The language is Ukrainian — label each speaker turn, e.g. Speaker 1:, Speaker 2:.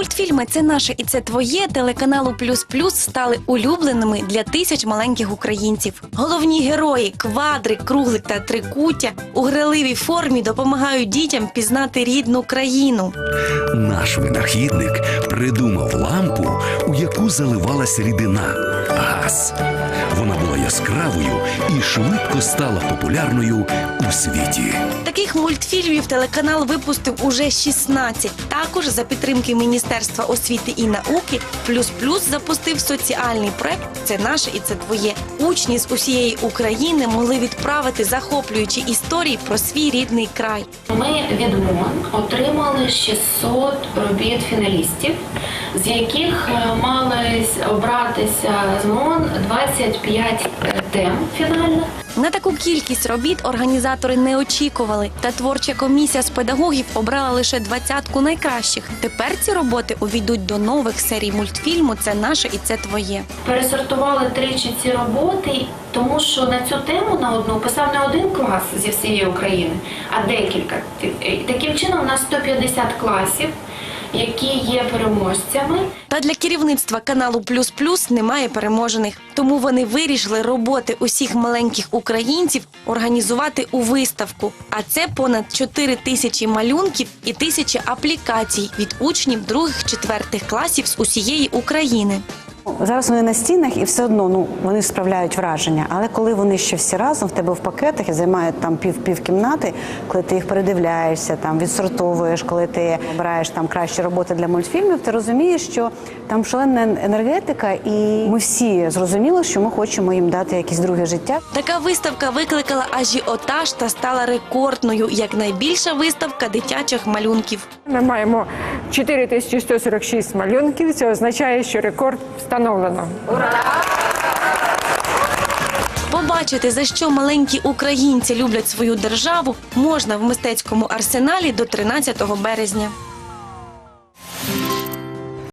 Speaker 1: Мультфільми це наше і це твоє телеканалу Плюс Плюс стали улюбленими для тисяч маленьких українців. Головні герої квадрик, круглик та трикуття у граливій формі допомагають дітям пізнати рідну країну.
Speaker 2: Наш винахідник придумав лампу, у яку заливалась рідина газ. Вона була яскравою і швидко стала популярною у світі.
Speaker 1: Таких мультфільмів телеканал випустив уже 16. Також за підтримки Міністерства освіти і науки Плюс Плюс запустив соціальний проект Це наше і це твоє. Учні з усієї України могли відправити захоплюючі історії про свій рідний край.
Speaker 3: Ми від МОН отримали 600 робіт фіналістів, з яких е, мали обратися з МОН 25 тем фінальних.
Speaker 1: На таку кількість робіт організатори не очікували, та творча комісія з педагогів обрала лише двадцятку найкращих. Тепер ці роботи увійдуть до нових серій мультфільму Це наше і це твоє.
Speaker 3: Пересортували тричі ці роботи, тому що на цю тему на одну писав не один клас зі всієї України, а декілька. Таким чином, у нас 150 класів, які є переможцями.
Speaker 1: Та для керівництва каналу Плюс Плюс немає переможених. Тому вони вирішили роботи усіх маленьких українців організувати у виставку. А це понад 4 тисячі малюнків і тисячі аплікацій від учнів других четвертих класів з усієї України.
Speaker 4: Зараз вони на стінах і все одно ну вони справляють враження. Але коли вони ще всі разом в тебе в пакетах і займають там пів пів кімнати, коли ти їх передивляєшся, там відсортовуєш, коли ти обираєш там кращі роботи для мультфільмів, ти розумієш, що там шалена енергетика, і ми всі зрозуміли, що ми хочемо їм дати якесь друге життя.
Speaker 1: Така виставка викликала ажіотаж та стала рекордною як найбільша виставка дитячих малюнків.
Speaker 5: Ми маємо 4146 малюнків. Це означає, що рекорд встановлено.
Speaker 1: Побачити, за що маленькі українці люблять свою державу, можна в мистецькому арсеналі до 13 березня.